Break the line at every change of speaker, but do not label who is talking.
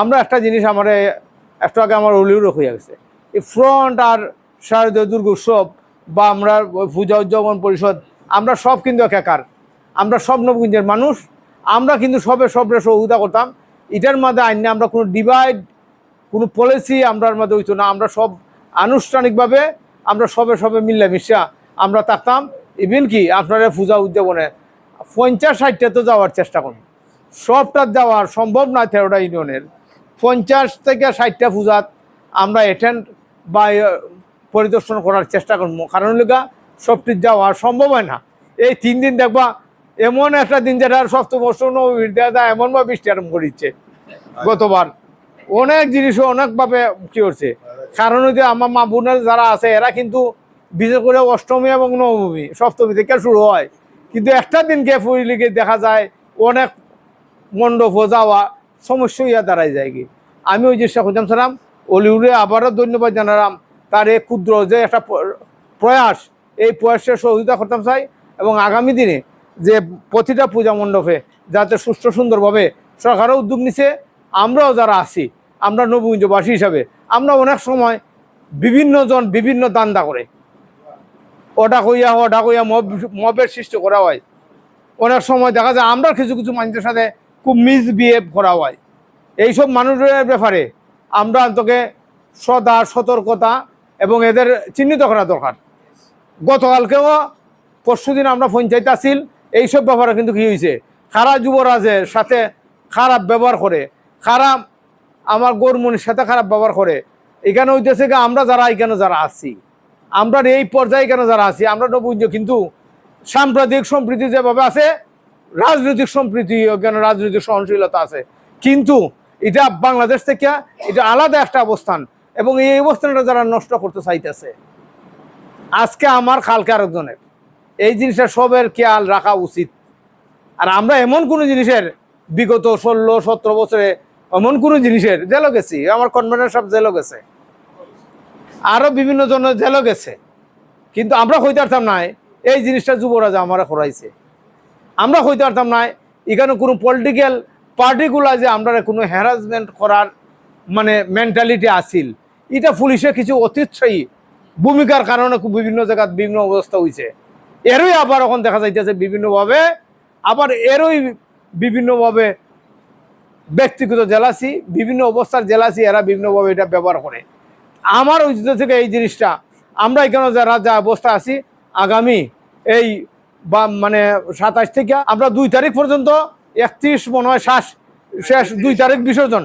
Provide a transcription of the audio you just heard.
আমরা একটা জিনিস আমার একটু আগে আমার অলিউরো হয়ে গেছে। এই ফ্রন্ট আর শারদীয় দুর্গ উৎসব বা আমরা পূজা উদযাপন পরিষদ, আমরা সব কিন্তু একাকার আমরা সব নবগঞ্জের মানুষ, আমরা কিন্তু সবে সবরে সহযোগিতা করতাম। এটার মধ্যে আইনে আমরা কোনো ডিভাইড কোনো পলিসি আমরার মধ্যে হইতো না। আমরা সব আনুষ্ঠানিকভাবে আমরা সবে সবে মিল্লামিশা আমরা থাকতাম। ইভেন কি আপনারা পূজা উদযাপনে পঞ্চাশ ষাটটা তো যাওয়ার চেষ্টা করুন। সবটা যাওয়ার সম্ভব না তেরোটা ইউনিয়নের পঞ্চাশ থেকে ষাটটা পূজাত আমরা অ্যাটেন্ড বা পরিদর্শন করার চেষ্টা করব। কারণ লেগা সবটি যাওয়া সম্ভব হয় না। এই তিন দিন দেখবা, এমন একটা দিন যেটা সপ্তম অষ্টম দেওয়া এমনভাবে বৃষ্টি আরম্ভ করিচ্ছে গতবার। অনেক জিনিসও অনেকভাবে কি করছে। কারণ হচ্ছে আমার মা বোনের যারা আছে, এরা কিন্তু বিশেষ করে অষ্টমী এবং নবমী, সপ্তমী থেকে শুরু হয়। কিন্তু একটা দিন গ্যাপ হইলে দেখা যায়, অনেক মণ্ডপ যাওয়া সমস্যা ইয়া দাঁড়াই যায় কি আমি ওই জিনিসটা খুঁজলাম সালাম, অলিউডে আবারও ধন্যবাদ জানালাম, তার এই ক্ষুদ্র যে একটা প্রয়াস, এই প্রয়াসের সহযোগিতা করতাম চাই এবং আগামী দিনে যে প্রতিটা পূজা মণ্ডপে যাতে সুষ্ঠু সুন্দরভাবে সরকারও উদ্যোগ নিছে, আমরাও যারা আছি, আমরা নবীনবাসী হিসাবে, আমরা অনেক সময় বিভিন্ন জন বিভিন্ন দান্দা করে। ওটা কইয়া ওটা কইয়া মব, মবের সৃষ্টি করা হয়। অনেক সময় দেখা যায় আমরা কিছু কিছু মানুষের সাথে খুব মিসবিহেভ করা হয়। এইসব মানুষের ব্যাপারে আমরা তোকে সদা সতর্কতা এবং এদের চিহ্নিত করা দরকার। গতকালকেও পরশুদিন আমরা পঞ্চায়েত আসিল এইসব ব্যাপারে কিন্তু কী হয়েছে খারাপ যুবরাজের সাথে খারাপ ব্যবহার করে খারাপ আমার গরমনির সাথে খারাপ ব্যবহার করে, এখানে হইতেছে কি আমরা যারা এখানে যারা আছি, আমরা এই পর্যায়ে এখানে যারা আছি, আমরা নবুঞ্জ কিন্তু সাম্প্রদায়িক সম্প্রীতি যেভাবে আছে রাজনৈতিক সম্প্রীতি এখানে রাজনৈতিক সহনশীলতা আছে। কিন্তু এটা বাংলাদেশ থেকে এটা আলাদা একটা অবস্থান এবং এই অবস্থানটা যারা নষ্ট করতে চাইতেছে, আজকে আমার খালকে আরেকজনের। এই জিনিসটা সবের খেয়াল রাখা উচিত। আর আমরা এমন কোনো জিনিসের বিগত ষোলো, সতেরো বছরে এমন কোনো জিনিসের জেলও গেছি, আমার কনভেন্টার সব জেলও গেছে। আরও বিভিন্ন জন জেলও গেছে। কিন্তু আমরা হইতে পারতাম নাই এই জিনিসটা যুবরাজ আমরা করাইছে আমরা হইতে পারতাম না। এখানে কোনো পলিটিক্যাল পার্টিগুলা যে আমরা কোনো হ্যারাসমেন্ট করার মানে মেন্টালিটি আসিল এটা পুলিশে কিছু অতিচ্ছয়ী ভূমিকার কারণে বিভিন্ন জায়গায় বিভিন্ন অবস্থা হয়েছে এরই আবার এখন দেখা যাইতেছে বিভিন্নভাবে। আবার এরই বিভিন্নভাবে ব্যক্তিগত জেলাসি, বিভিন্ন অবস্থার জেলাসি এরা বিভিন্নভাবে এটা ব্যবহার করে। আমার উচিত থেকে এই জিনিসটা, আমরা এখানে যারা যা অবস্থা আছি, আগামী এই বা মানে সাতাশ থেকে আমরা দুই তারিখ পর্যন্ত একত্রিশ মনে হয় শ্বাস শেষ দুই তারিখ বিসর্জন।